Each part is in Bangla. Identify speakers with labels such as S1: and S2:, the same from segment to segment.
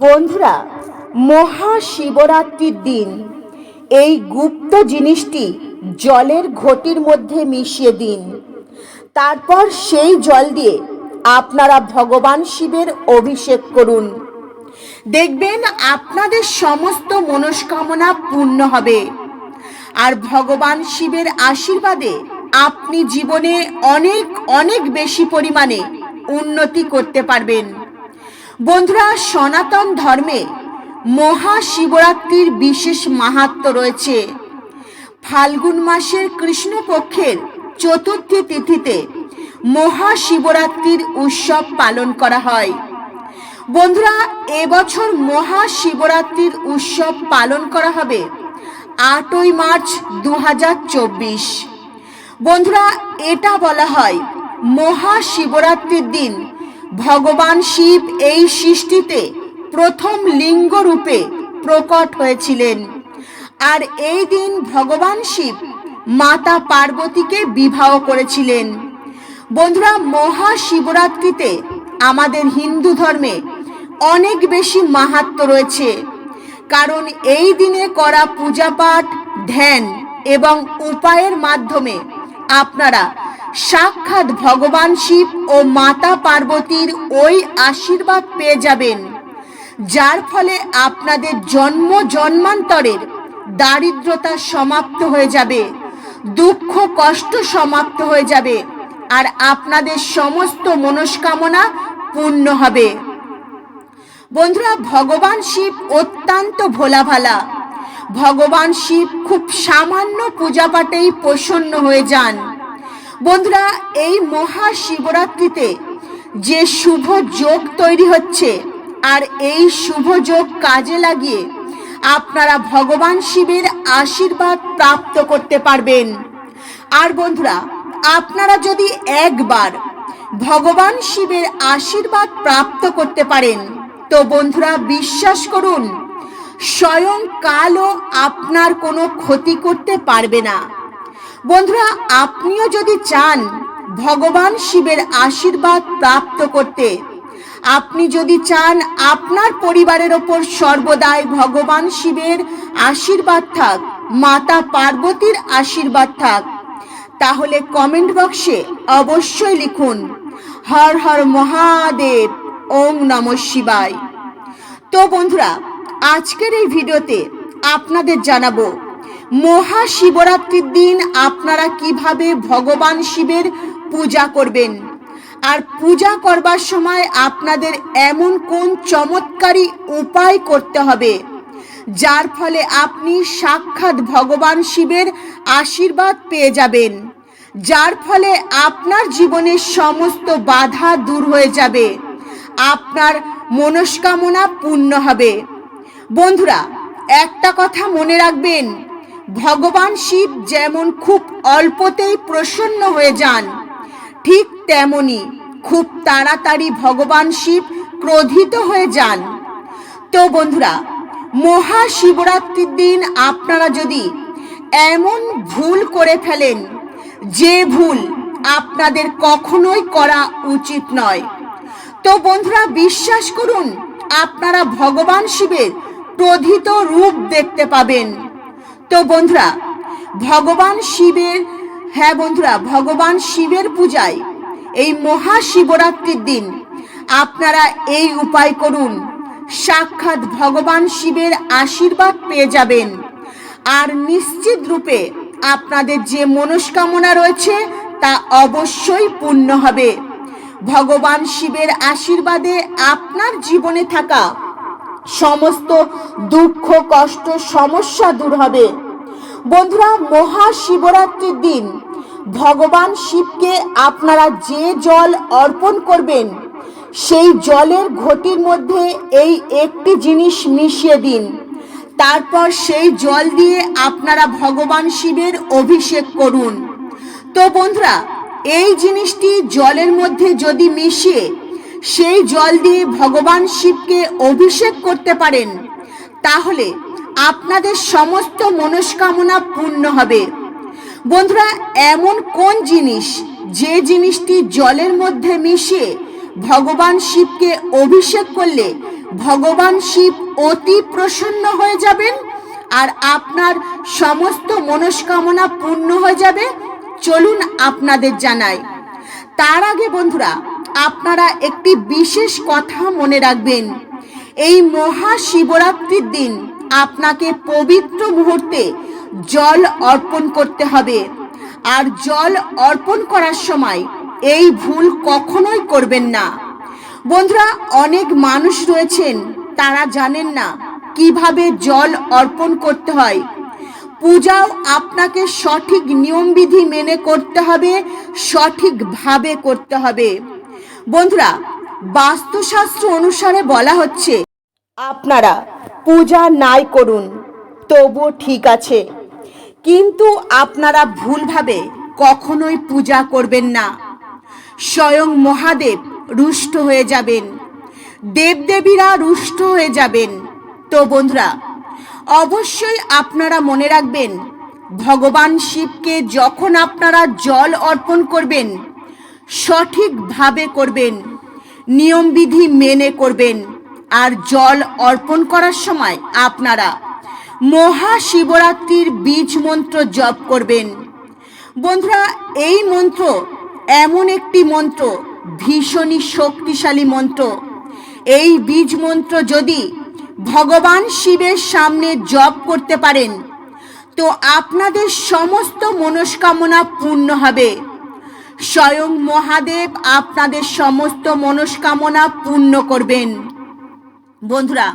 S1: বন্ধুরা, মহাশিবরাত্রির দিন। এই গুপ্ত জিনিসটি জলের ঘটির মধ্যে মিশিয়ে দিন। তারপর সেই জল দিয়ে আপনারা ভগবান শিবের অভিষেক করুন। দেখবেন আপনাদের সমস্ত মনস্কামনা পূর্ণ হবে। আর ভগবান শিবের আশীর্বাদে আপনি জীবনে অনেক অনেক বেশি পরিমাণে উন্নতি করতে পারবেন। বন্ধুরা, সনাতন ধর্মে মহাশিবরাত্রির বিশেষ মাহাত্ম রয়েছে। ফাল্গুন মাসের কৃষ্ণপক্ষের চতুর্থী তিথিতে মহাশিবরাত্রির উৎসব পালন করা হয়। বন্ধুরা, এবছর মহাশিবরাত্রির উৎসব পালন করা হবে আটই মার্চ দু হাজার চব্বিশ। বন্ধুরা, এটা বলা হয় মহাশিবরাত্রির দিন ভগবান শিব এই সৃষ্টিতে প্রথম লিঙ্গ রূপে প্রকট হয়েছিলেন। আর এই দিন ভগবান শিব মাতা পার্বতীকে বিবাহ করেছিলেন। বন্ধুরা, মহাশিবরাত্রিতে আমাদের হিন্দু ধর্মে অনেক বেশি মাহাত্ম রয়েছে। কারণ এই দিনে করা পূজাপাঠ, ধ্যান এবং উপায়ের মাধ্যমে আপনারা সাক্ষাৎ ভগবান শিব ও মাতা পার্বতীর ওই আশীর্বাদ পেয়ে যাবেন, যার ফলে আপনাদের জন্ম জন্মান্তরের দারিদ্রতা সমাপ্ত হয়ে যাবে, দুঃখ কষ্ট সমাপ্ত হয়ে যাবে, আর আপনাদের সমস্ত মনস্কামনা পূর্ণ হবে। বন্ধুরা, ভগবান শিব অত্যন্ত ভোলা ভালা ভগবান শিব খুব সামান্য পূজা পাঠেই প্রসন্ন হয়ে যান। বন্ধুরা, এই মহাশিবরাত্রিতে যে শুভ যোগ তৈরি হচ্ছে আর এই শুভ যোগ কাজে লাগিয়ে আপনারা ভগবান শিবের আশীর্বাদ প্রাপ্ত করতে পারবেন। আর বন্ধুরা, আপনারা যদি একবার ভগবান শিবের আশীর্বাদ প্রাপ্ত করতে পারেন, তো বন্ধুরা বিশ্বাস করুন, স্বয়ং কালও আপনার কোনো ক্ষতি করতে পারবে না। বন্ধুরা, আপনিও যদি চান ভগবান শিবের আশীর্বাদ প্রাপ্ত করতে, আপনি যদি চান আপনার পরিবারের ওপর সর্বদাই ভগবান শিবের আশীর্বাদ থাক, মাতা পার্বতীর আশীর্বাদ থাক, তাহলে কমেন্ট বক্সে অবশ্যই লিখুন, হর হর মহাদেব ওং নম শিবায়। তো বন্ধুরা, আজকের এই ভিডিওতে আপনাদের জানাব মহাশিবরাত্রির দিন আপনারা কীভাবে ভগবান শিবের পূজা করবেন? আর পূজা করবার সময় আপনাদের এমন কোন চমৎকারী উপায় করতে হবে? যার ফলে আপনি সাক্ষাৎ ভগবান শিবের আশীর্বাদ পেয়ে যাবেন। যার ফলে আপনার জীবনের সমস্ত বাধা দূর হয়ে যাবে। আপনার মনস্কামনা পূর্ণ হবে। বন্ধুরা, একটা কথা মনে রাখবেন ভগবান শিব যেমন খুব অল্পতেই প্রসন্ন হয়ে যান, ঠিক তেমনি খুব তাড়াতাড়ি ভগবান শিব ক্রোধিত হয়ে যান। তো বন্ধুরা, মহাশিবরাত্রির দিন আপনারা যদি এমন ভুল করে ফেলেন, যে ভুল আপনাদের কখনোই করা উচিত নয়। তো বন্ধুরা, বিশ্বাস করুন, আপনারা ভগবান শিবের ক্রোধিত রূপ দেখতে পাবেন। তো বন্ধুরা, ভগবান শিবের হ্যাঁ বন্ধুরা, ভগবান শিবের পূজায় এই মহাশিবরাত্রির দিন আপনারা এই উপায় করুন। সাক্ষাৎ ভগবান শিবের আশীর্বাদ পেয়ে যাবেন। আর নিশ্চিত রূপে আপনাদের যে মনস্কামনা রয়েছে তা অবশ্যই পূর্ণ হবে। ভগবান শিবের আশীর্বাদে আপনার জীবনে থাকা সমস্ত দুঃখ, কষ্ট, সমস্যা দূর হবে। বন্ধুরা, মহাশিবরাত্রির দিন। ভগবান শিবকে আপনারা যে জল অর্পণ করবেন, সেই জলের ঘটির মধ্যে এই একটি জিনিস মিশিয়ে দিন। তারপর সেই জল দিয়ে আপনারা ভগবান শিবের অভিষেক করুন। তো বন্ধুরা, এই জিনিসটি জলের মধ্যে যদি মিশিয়ে সেই জল দিয়ে ভগবান শিবকে অভিষেক করতে পারেন। তাহলে আপনাদের সমস্ত মনস্কামনা পূর্ণ হবে। বন্ধুরা, এমন কোন জিনিস যে জিনিসটি জলের মধ্যে মিশিয়ে ভগবান শিবকে অভিষেক করলে ভগবান শিব অতি প্রসন্ন হয়ে যাবেন আর আপনার সমস্ত মনস্কামনা পূর্ণ হয়ে যাবে? চলুন আপনাদের জানাই। তার আগে বন্ধুরা আপনারা একটি বিশেষ কথা মনে রাখবেন। এই মহা শিবরাত্রির দিন আপনাকে পবিত্র মুহূর্তে জল অর্পণ করতে হবে। আর জল অর্পণ করার সময় এই ভুল কখনোই করবেন না। বন্ধুরা, অনেক মানুষ রয়েছেন, তারা জানেন না কীভাবে জল অর্পণ করতে হয়। পূজাও আপনাকে সঠিক নিয়মবিধি মেনে করতে হবে, সঠিকভাবে করতে হবে। বন্ধুরা, বাস্তুশাস্ত্র অনুসারে বলা হচ্ছে, আপনারা পূজা নাই করুন, তবুও ঠিক আছে। কিন্তু আপনারা ভুলভাবে কখনোই পূজা করবেন না। স্বয়ং মহাদেব রুষ্ট হয়ে যাবেন। দেবদেবীরা রুষ্ট হয়ে যাবেন। তো বন্ধুরা, অবশ্যই আপনারা মনে রাখবেন, ভগবান শিবকে যখন আপনারা জল অর্পণ করবেন সঠিকভাবে করবেন, নিয়মবিধি মেনে করবেন, আর জল অর্পণ করার সময় আপনারা মহাশিবরাত্রির বীজ মন্ত্র জপ করবেন। বন্ধুরা, এই মন্ত্র এমন একটি মন্ত্র, ভীষণই শক্তিশালী মন্ত্র। এই বীজ মন্ত্র যদি ভগবান শিবের সামনে জপ করতে পারেন, তো আপনাদের সমস্ত মনস্কামনা পূর্ণ হবে। স্বয়ং মহাদেব আপনাদের সমস্ত মনস্কামনা পূর্ণ করবেন। বন্ধুরা,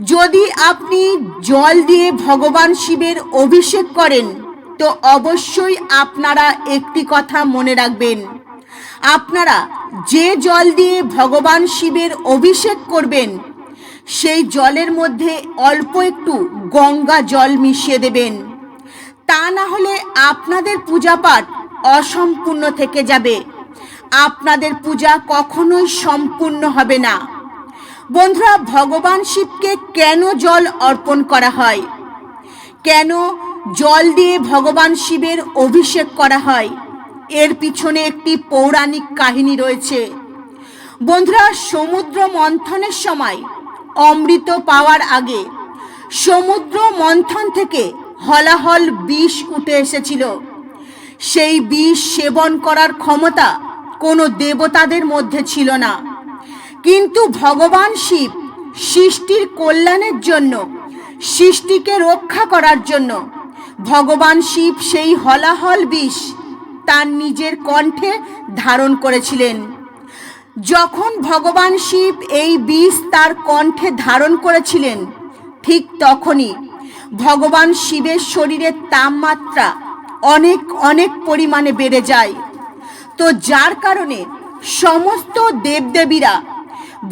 S1: যদি আপনি জল দিয়ে ভগবান শিবের অভিষেক করেন, তো অবশ্যই আপনারা একটি কথা মনে রাখবেন। আপনারা যে জল দিয়ে ভগবান শিবের অভিষেক করবেন, সেই জলের মধ্যে অল্প একটু গঙ্গা জল মিশিয়ে দেবেন। তা না হলে আপনাদের পূজাপাঠ অসম্পূর্ণ থেকে যাবে। আপনাদের পূজা কখনোই সম্পূর্ণ হবে না। বন্ধুরা, ভগবান শিবকে কেন জল অর্পণ করা হয়? কেন জল দিয়ে ভগবান শিবের অভিষেক করা হয়? এর পিছনে একটি পৌরাণিক কাহিনী রয়েছে। বন্ধুরা, সমুদ্র মন্থনের সময়, অমৃত পাওয়ার আগে, সমুদ্র মন্থন থেকে হলাহল বিষ উঠে এসেছিল। সেই বিষ সেবন করার ক্ষমতা কোনো দেবতাদের মধ্যে ছিল না। কিন্তু ভগবান শিব সৃষ্টির কল্যাণের জন্য, সৃষ্টিকে রক্ষা করার জন্য ভগবান শিব সেই হলাহল বিষ তার নিজের কণ্ঠে ধারণ করেছিলেন। যখন ভগবান শিব এই বিষ তার কণ্ঠে ধারণ করেছিলেন, ঠিক তখনই ভগবান শিবের শরীরের তাপমাত্রা অনেক অনেক পরিমাণে বেড়ে যায়। তো যার কারণে সমস্ত দেবদেবীরা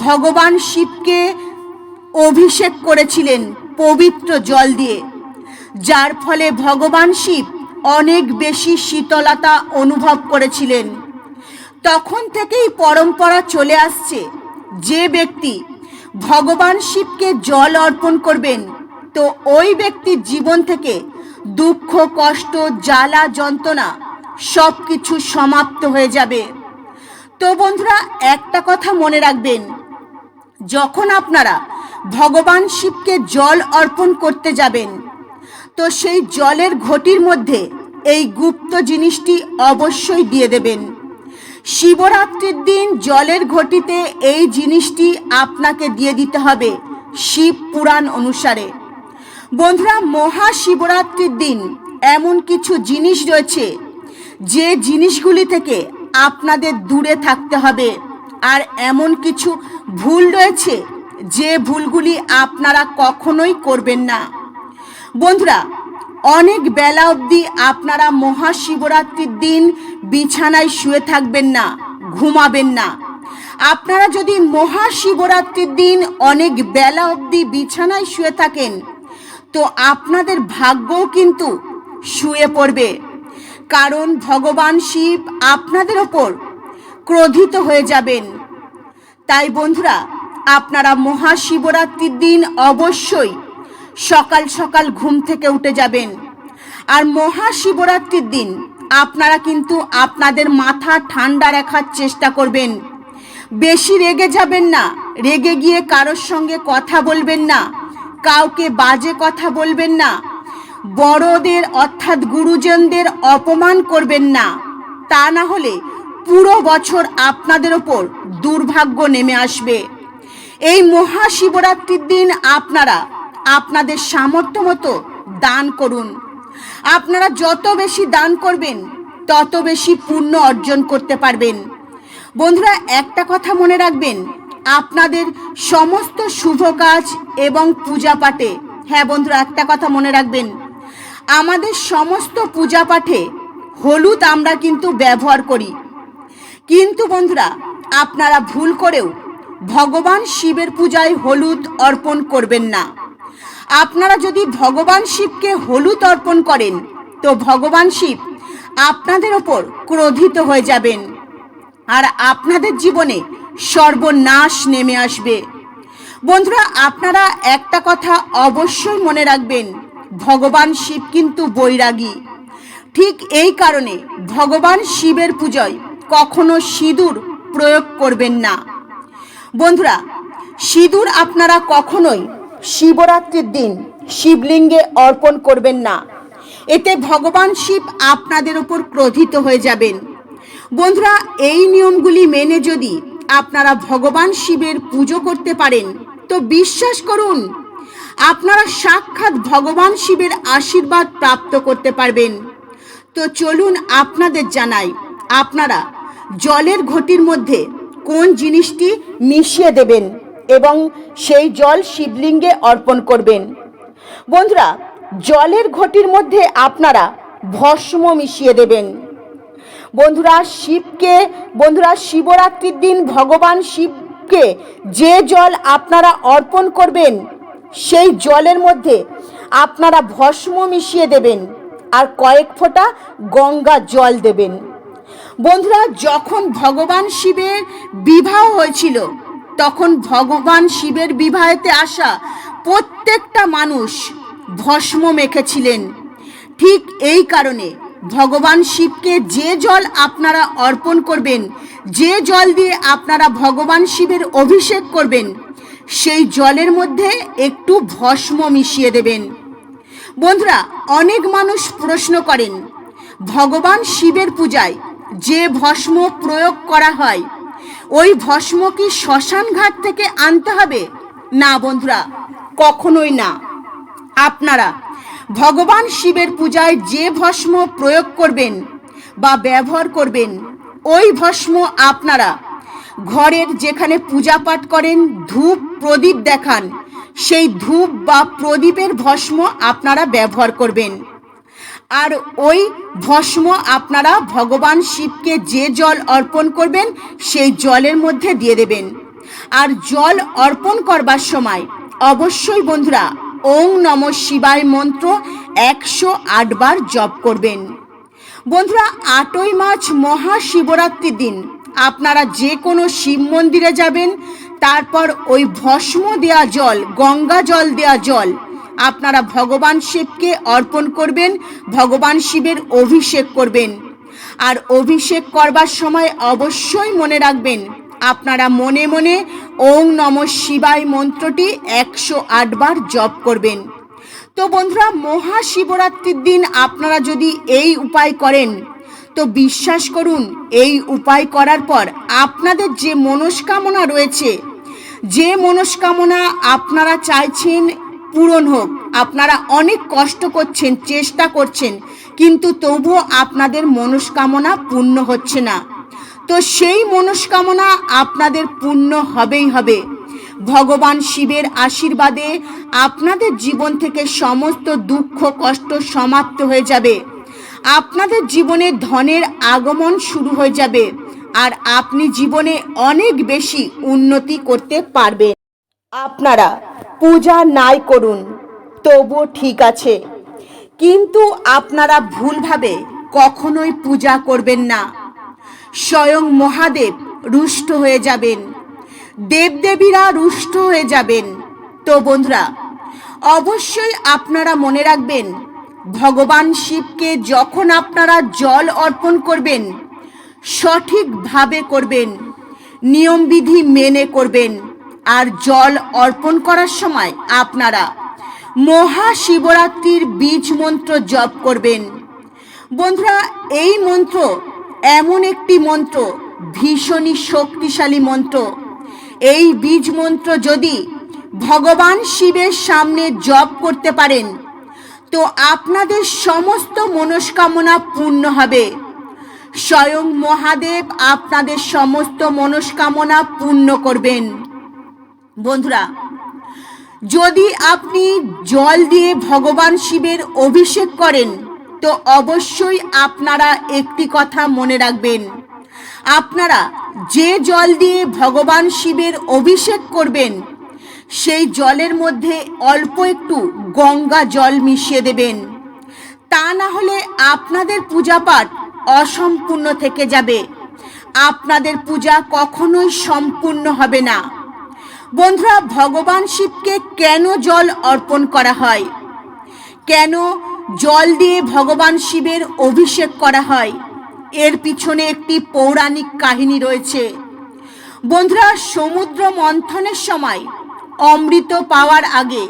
S1: ভগবান শিবকে অভিষেক করেছিলেন পবিত্র জল দিয়ে, যার ফলে ভগবান শিব অনেক বেশি শীতলতা অনুভব করেছিলেন। তখন থেকেই পরম্পরা চলে আসছে যে ব্যক্তি ভগবান শিবকে জল অর্পণ করবেন, তো ওই ব্যক্তির জীবন থেকে দুঃখ, কষ্ট, জ্বালা, যন্ত্রণা সব কিছু সমাপ্ত হয়ে যাবে। তো বন্ধুরা, একটা কথা মনে রাখবেন। যখন আপনারা ভগবান শিবকে জল অর্পণ করতে যাবেন, তো সেই জলের ঘটির মধ্যে এই গুপ্ত জিনিসটি অবশ্যই দিয়ে দেবেন। শিবরাত্রির দিন জলের ঘটিতে এই জিনিসটি আপনাকে দিয়ে দিতে হবে শিব পুরাণ অনুসারে। বন্ধুরা, মহাশিবরাত্রির দিন এমন কিছু জিনিস রয়েছে, যে জিনিসগুলি থেকে আপনাদের দূরে থাকতে হবে। আর এমন কিছু ভুল রয়েছে, যে ভুলগুলি আপনারা কখনোই করবেন না। বন্ধুরা, অনেক বেলা অবধি আপনারা মহাশিবরাত্রির দিন বিছানায় শুয়ে থাকবেন না, ঘুমাবেন না। আপনারা যদি মহাশিবরাত্রির দিন অনেক বেলা অবধি বিছানায় শুয়ে থাকেন তো আপনাদের ভাগ্যও কিন্তু শুয়ে পড়বে। কারণ ভগবান শিব আপনাদের ওপর ক্রোধিত হয়ে যাবেন। তাই বন্ধুরা, আপনারা মহাশিবরাত্রির দিন অবশ্যই সকাল সকাল ঘুম থেকে উঠে যাবেন। আর মহাশিবরাত্রির দিন আপনারা কিন্তু আপনাদের মাথা ঠান্ডা রাখার চেষ্টা করবেন। বেশি রেগে যাবেন না, রেগে গিয়ে কারোর সঙ্গে কথা বলবেন না। কাউকে বাজে কথা বলবেন না। বড়দের অর্থাৎ গুরুজনদের অপমান করবেন না। তা না হলে পুরো বছর আপনাদের ওপর দুর্ভাগ্য নেমে আসবে। এই মহাশিবরাত্রির দিন আপনারা আপনাদের সামর্থ্য মতো দান করুন। আপনারা যত বেশি দান করবেন, তত বেশি পুণ্য অর্জন করতে পারবেন। বন্ধুরা, একটা কথা মনে রাখবেন আপনাদের সমস্ত শুভ কাজ এবং পূজা পাঠে। হ্যাঁ বন্ধুরা, একটা কথা মনে রাখবেন। আমাদের সমস্ত পূজা পাঠে হলুদ আমরা কিন্তু ব্যবহার করি। কিন্তু বন্ধুরা, আপনারা ভুল করেও ভগবান শিবের পূজায় হলুদ অর্পণ করবেন না। আপনারা যদি ভগবান শিবকে হলুদ অর্পণ করেন, তো ভগবান শিব আপনাদের ওপর ক্রোধিত হয়ে যাবেন। আর আপনাদের জীবনে সর্বনাশ নেমে আসবে। বন্ধুরা, আপনারা একটা কথা অবশ্যই মনে রাখবেন, ভগবান শিব কিন্তু বৈরাগী। ঠিক এই কারণে ভগবান শিবের পুজোয় কখনো সিঁদুর প্রয়োগ করবেন না। বন্ধুরা, সিঁদুর আপনারা কখনোই শিবরাত্রির দিন শিবলিঙ্গে অর্পণ করবেন না। এতে ভগবান শিব আপনাদের ওপর ক্রোধিত হয়ে যাবেন। বন্ধুরা, এই নিয়মগুলি মেনে যদি আপনারা ভগবান শিবের পুজো করতে পারেন। তো বিশ্বাস করুন, আপনারা সাক্ষাৎ ভগবান শিবের আশীর্বাদ প্রাপ্ত করতে পারবেন। তো চলুন আপনাদের জানাই, আপনারা জলের ঘটির মধ্যে কোন জিনিসটি মিশিয়ে দেবেন এবং সেই জল শিবলিঙ্গে অর্পণ করবেন। বন্ধুরা, জলের ঘটির মধ্যে আপনারা ভস্ম মিশিয়ে দেবেন। বন্ধুরা, শিবকে, বন্ধুরা, শিবরাত্রির দিন ভগবান শিবকে যে জল আপনারা অর্পণ করবেন, সেই জলের মধ্যে আপনারা ভস্ম মিশিয়ে দেবেন আর কয়েক ফোঁটা গঙ্গা জল দেবেন। বন্ধুরা, যখন ভগবান শিবের বিবাহ হয়েছিল, তখন ভগবান শিবের বিবাহেতে আসা প্রত্যেকটা মানুষ ভস্ম মেখেছিলেন। ঠিক এই কারণে ভগবান শিবকে যে জল আপনারা অর্পণ করবেন, যে জল দিয়ে আপনারা ভগবান শিবের অভিষেক করবেন, সেই জলের মধ্যে একটু ভস্ম মিশিয়ে দেবেন। বন্ধুরা, অনেক মানুষ প্রশ্ন করেন, ভগবান শিবের পূজায় যে ভস্ম প্রয়োগ করা হয়, ওই ভস্ম কি শ্মশান ঘাট থেকে আনতে হবে? না বন্ধুরা, কখনোই না। আপনারা ভগবান শিবের পূজায় যে ভস্ম প্রয়োগ করবেন বা ব্যবহার করবেন, ওই ভস্ম আপনারা ঘরের যেখানে পূজা পাঠ করেন, ধূপ প্রদীপ দেখান, সেই ধূপ বা প্রদীপের ভস্ম আপনারা ব্যবহার করবেন। আর ওই ভস্ম আপনারা ভগবান শিবকে যে জল অর্পণ করবেন, সেই জলের মধ্যে দিয়ে দেবেন। আর জল অর্পণ করবার সময় অবশ্যই বন্ধুরা ওং নম শিবায় মন্ত্র একশো আটবার জপ করবেন। বন্ধুরা, আটই মার্চ মহাশিবরাত্রির দিন। আপনারা যে কোনো শিব মন্দিরে যাবেন, তারপর ওই ভস্ম দেয়া জল, গঙ্গা জল দেয়া জল, আপনারা ভগবান শিবকে অর্পণ করবেন, ভগবান শিবের অভিষেক করবেন। আর অভিষেক করবার সময় অবশ্যই মনে রাখবেন আপনারা মনে মনে ওং নম শিবায় মন্ত্রটি একশো আটবার জপ করবেন। তো বন্ধুরা, মহাশিবরাত্রির দিন আপনারা যদি এই উপায় করেন, তো বিশ্বাস করুন, এই উপায় করার পর আপনাদের যে মনস্কামনা রয়েছে, যে মনস্কামনা আপনারা চাইছেন পূরণ হোক, আপনারা অনেক কষ্ট করছেন, চেষ্টা করছেন, কিন্তু তবুও আপনাদের মনস্কামনা পূর্ণ হচ্ছে না। তো সেই মনস্কামনা আপনাদের পূর্ণ হবেই হবে। ভগবান শিবের আশীর্বাদে আপনাদের জীবন থেকে সমস্ত দুঃখ, কষ্ট সমাপ্ত হয়ে যাবে। আপনাদের জীবনে ধনের আগমন শুরু হয়ে যাবে আর আপনি জীবনে অনেক বেশি উন্নতি করতে পারবেন। আপনারা পূজা নাই করুন, তবুও ঠিক আছে। কিন্তু আপনারা ভুলভাবে কখনোই পূজা করবেন না। স্বয়ং মহাদেব রুষ্ট হয়ে যাবেন। দেবদেবীরা রুষ্ট হয়ে যাবেন। তো বন্ধুরা, অবশ্যই আপনারা মনে রাখবেন, ভগবান শিবকে যখন আপনারা জল অর্পণ করবেন, সঠিকভাবে করবেন, নিয়মবিধি মেনে করবেন, আর জল অর্পণ করার সময় আপনারা মহাশিবরাত্রির বীজ মন্ত্র জপ করবেন। বন্ধুরা, এই মন্ত্র এমন একটি মন্ত্র, ভীষণই শক্তিশালী মন্ত্র। এই বীজ মন্ত্র যদি ভগবান শিবের সামনে জপ করতে পারেন, তো আপনাদের সমস্ত মনস্কামনা পূর্ণ হবে। স্বয়ং মহাদেব আপনাদের সমস্ত মনস্কামনা পূর্ণ করবেন। বন্ধুরা, যদি আপনি জল দিয়ে ভগবান শিবের অভিষেক করেন তো অবশ্যই আপনারা একটি কথা মনে রাখবেন। আপনারা যে জল দিয়ে ভগবান শিবের অভিষেক করবেন, সেই জলের মধ্যে অল্প একটু গঙ্গা জল মিশিয়ে দেবেন। তা না হলে আপনাদের পূজাপাঠ অসম্পূর্ণ থেকে যাবে। আপনাদের পূজা কখনোই সম্পূর্ণ হবে না। বন্ধুরা, ভগবান শিবকে কেন জল অর্পণ করা হয়? কেন জল দিয়ে ভগবান শিবের অভিষেক করা হয়। এর পিছনে একটি পৌরাণিক কাহিনী রয়েছে। বন্ধুরা, সমুদ্র মন্থনের সময় অমৃত পাওয়ার আগে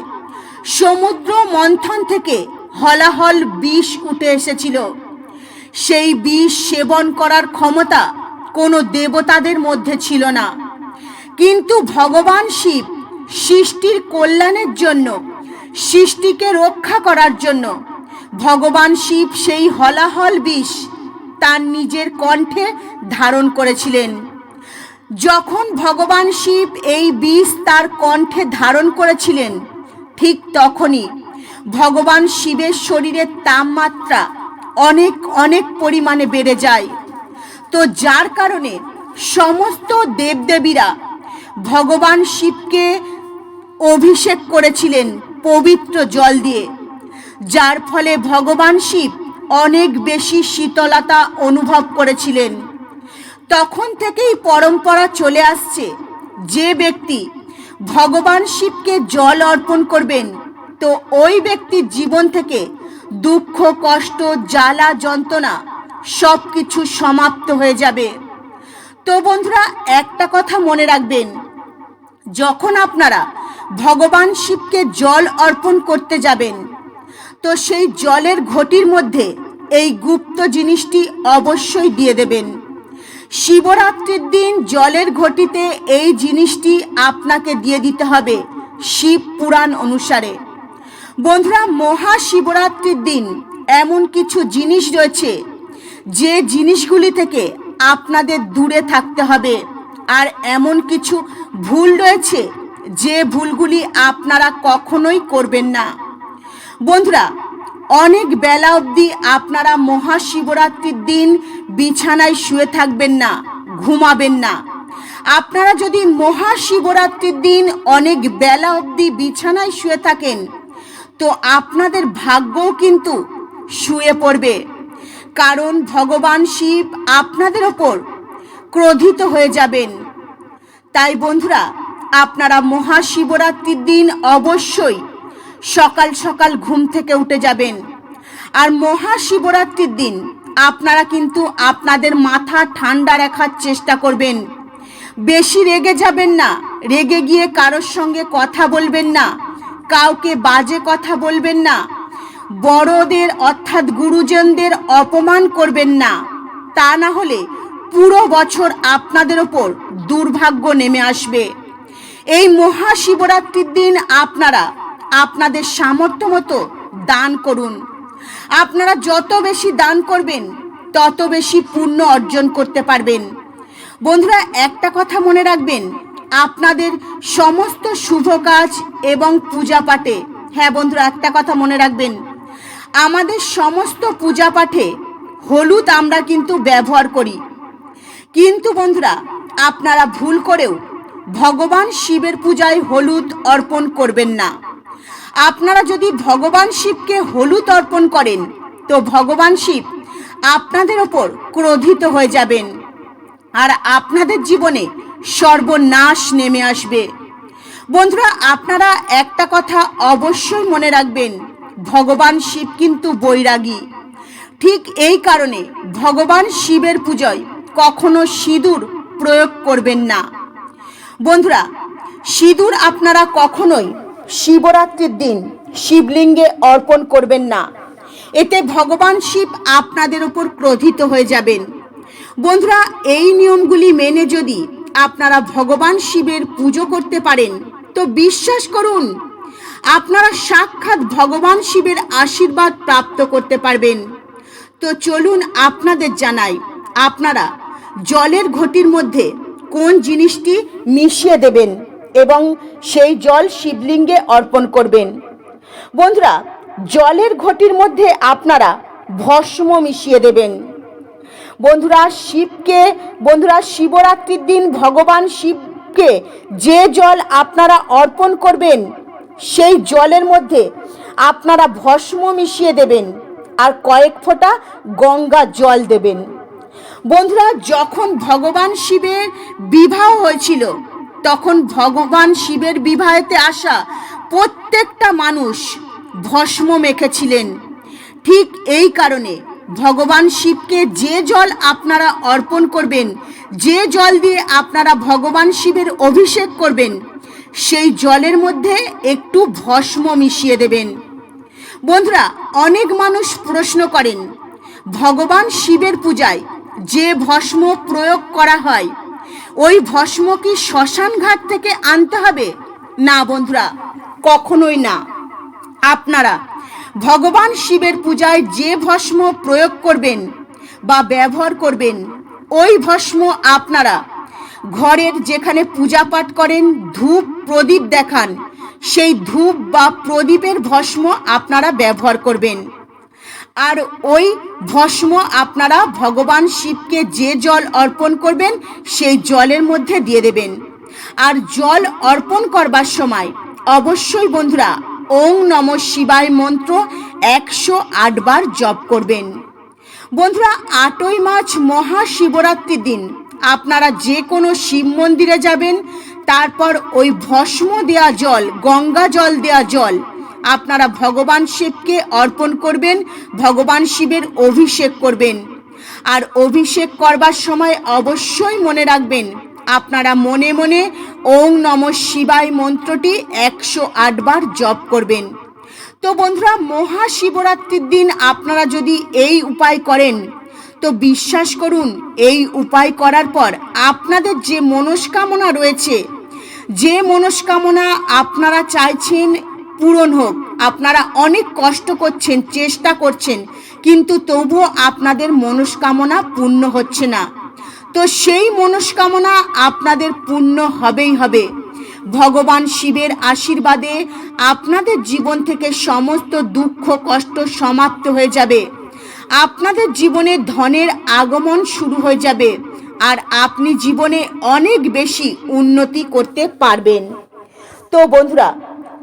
S1: সমুদ্র মন্থন থেকে হলাহল বিষ উঠে এসেছিল। সেই বিষ সেবন করার ক্ষমতা কোনো দেবতাদের মধ্যে ছিল না। কিন্তু ভগবান শিব সৃষ্টির কল্যাণের জন্য, সৃষ্টিকে রক্ষা করার জন্য ভগবান শিব সেই হলাহল বিষ তার নিজের কণ্ঠে ধারণ করেছিলেন। যখন ভগবান শিব এই বিষ তার কণ্ঠে ধারণ করেছিলেন, ঠিক তখনই ভগবান শিবের শরীরের তাপমাত্রা অনেক অনেক পরিমাণে বেড়ে যায়। তো যার কারণে সমস্ত দেবদেবীরা ভগবান শিবকে অভিষেক করেছিলেন পবিত্র জল দিয়ে। যার ফলে ভগবান শিব অনেক বেশি শীতলতা অনুভব করেছিলেন। তখন থেকেই পরম্পরা চলে আসছে যে ব্যক্তি ভগবান শিবকে জল অর্পণ করবেন, তো ওই ব্যক্তির জীবন থেকে দুঃখ, কষ্ট, জ্বালা, যন্ত্রণা সব কিছু সমাপ্ত হয়ে যাবে। তো বন্ধুরা, একটা কথা মনে রাখবেন, যখন আপনারা ভগবান শিবকে জল অর্পণ করতে যাবেন তো সেই জলের ঘটির মধ্যে এই গুপ্ত জিনিসটি অবশ্যই দিয়ে দেবেন। শিবরাত্রির দিন জলের ঘটিতে এই জিনিসটি আপনাকে দিয়ে দিতে হবে শিব পুরাণ অনুসারে। বন্ধুরা, মহাশিবরাত্রির দিন এমন কিছু জিনিস রয়েছে, যে জিনিসগুলি থেকে আপনাদের দূরে থাকতে হবে। আর এমন কিছু ভুল রয়েছে, যে ভুলগুলি আপনারা কখনোই করবেন না। বন্ধুরা, অনেক বেলা অবধি আপনারা মহাশিবরাত্রির দিন বিছানায় শুয়ে থাকবেন না, ঘুমাবেন না। আপনারা যদি মহাশিবরাত্রির দিন অনেক বেলা অবধি বিছানায় শুয়ে থাকেন, তো আপনাদের ভাগ্যও কিন্তু শুয়ে পড়বে। কারণ ভগবান শিব আপনাদের ওপর ক্রোধিত হয়ে যাবেন। তাই বন্ধুরা, আপনারা মহাশিবরাত্রির দিন অবশ্যই সকাল সকাল ঘুম থেকে উঠে যাবেন। আর মহাশিবরাত্রির দিন, আপনারা কিন্তু আপনাদের মাথা ঠান্ডা রাখার চেষ্টা করবেন। বেশি রেগে যাবেন না, রেগে গিয়ে কারোর সঙ্গে কথা বলবেন না, কাউকে বাজে কথা বলবেন না, বড়দের অর্থাৎ গুরুজনদের অপমান করবেন না। তা না হলে পুরো বছর আপনাদের ওপর দুর্ভাগ্য নেমে আসবে। এই মহাশিবরাত্রির দিন আপনারা আপনাদের সামর্থ্য মতো দান করুন। আপনারা যত বেশি দান করবেন, তত বেশি পুণ্য অর্জন করতে পারবেন। বন্ধুরা, একটা কথা মনে রাখবেন, আপনাদের সমস্ত শুভ কাজ এবং পূজা পাঠে হ্যাঁ বন্ধুরা, একটা কথা মনে রাখবেন, আমাদের সমস্ত পূজা পাঠে হলুদ আমরা কিন্তু ব্যবহার করি। কিন্তু বন্ধুরা, আপনারা ভুল করেও ভগবান শিবের পূজায় হলুদ অর্পণ করবেন না। আপনারা যদি ভগবান শিবকে হলুদ অর্পণ করেন, তো ভগবান শিব আপনাদের ওপর ক্রোধিত হয়ে যাবেন। আর আপনাদের জীবনে সর্বনাশ নেমে আসবে। বন্ধুরা, আপনারা একটা কথা অবশ্যই মনে রাখবেন, ভগবান শিব কিন্তু বৈরাগী। ঠিক এই কারণে ভগবান শিবের পুজোয় কখনো সিঁদুর প্রয়োগ করবেন না। বন্ধুরা, সিঁদুর আপনারা কখনোই শিবরাত্রির দিন শিবলিঙ্গে অর্পণ করবেন না। এতে ভগবান শিব আপনাদের ওপর ক্রোধিত হয়ে যাবেন। বন্ধুরা, এই নিয়মগুলি মেনে যদি আপনারা ভগবান শিবের পুজো করতে পারেন, তো বিশ্বাস করুন, আপনারা সাক্ষাৎ ভগবান শিবের আশীর্বাদ প্রাপ্ত করতে পারবেন। তো চলুন আপনাদের জানাই, আপনারা জলের ঘটির মধ্যে কোন জিনিসটি মিশিয়ে দেবেন? এবং সেই জল শিবলিঙ্গে অর্পণ করবেন। বন্ধুরা, জলের ঘটির মধ্যে আপনারা ভস্ম মিশিয়ে দেবেন। বন্ধুরা, শিবকে, বন্ধুরা, শিবরাত্রির দিন ভগবান শিবকে যে জল আপনারা অর্পণ করবেন, সেই জলের মধ্যে আপনারা ভস্ম মিশিয়ে দেবেন আর কয়েক ফোঁটা গঙ্গা জল দেবেন। বন্ধুরা, যখন ভগবান শিবের বিবাহ হয়েছিল তখন ভগবান শিবের বিবাহেতে আসা প্রত্যেকটা মানুষ ভস্ম মেখেছিলেন। ঠিক এই কারণে ভগবান শিবকে যে জল আপনারা অর্পণ করবেন, যে জল দিয়ে আপনারা ভগবান শিবের অভিষেক করবেন, সেই জলের মধ্যে একটু ভস্ম মিশিয়ে দেবেন। বন্ধুরা, অনেক মানুষ প্রশ্ন করেন, ভগবান শিবের পূজায় যে ভস্ম প্রয়োগ করা হয় ওই ভস্ম কি শ্মশান ঘাট থেকে আনতে হবে? না, বন্ধুরা, কখনোই না। আপনারা, ভগবান শিবের পূজায় যে ভস্ম প্রয়োগ করবেন বা ব্যবহার করবেন, ওই ভস্ম আপনারা ঘরের যেখানে পূজা পাঠ করেন, ধূপ প্রদীপ দেখান, সেই ধূপ বা প্রদীপের ভস্ম আপনারা ব্যবহার করবেন। আর ওই ভস্ম আপনারা ভগবান শিবকে যে জল অর্পণ করবেন, সেই জলের মধ্যে দিয়ে দেবেন। আর জল অর্পণ করবার সময়, অবশ্যই বন্ধুরা, ওং নম শিবায় মন্ত্র একশো আটবার জপ করবেন। বন্ধুরা, আটই মার্চ মহাশিবরাত্রির দিন, আপনারা যে কোনো শিব মন্দিরে যাবেন, তারপর ওই ভস্ম দেয়া জল, গঙ্গা জল দেয়া জল আপনারা ভগবান শিবকে অর্পণ করবেন, ভগবান শিবের অভিষেক করবেন। আর অভিষেক করবার সময় অবশ্যই মনে রাখবেন, আপনারা মনে মনে ওং নম শিবায় মন্ত্রটি একশো আটবার জপ করবেন। তো বন্ধুরা, মহাশিবরাত্রির দিন আপনারা যদি এই উপায় করেন, তো বিশ্বাস করুন, এই উপায় করার পর আপনাদের যে মনস্কামনা রয়েছে, যে মনস্কামনা আপনারা চাইছেন পূরণ হোক। আপনারা অনেক কষ্ট করছেন, চেষ্টা করছেন, কিন্তু তবুও আপনাদের মনস্কামনা পূর্ণ হচ্ছে না। তো সেই মনস্কামনা আপনাদের পূর্ণ হবেই হবে। ভগবান শিবের আশীর্বাদে আপনাদের জীবন থেকে সমস্ত দুঃখ, কষ্ট সমাপ্ত হয়ে যাবে। আপনাদের জীবনে ধনের আগমন শুরু হয়ে যাবে আর আপনি জীবনে অনেক বেশি উন্নতি করতে পারবেন। তো বন্ধুরা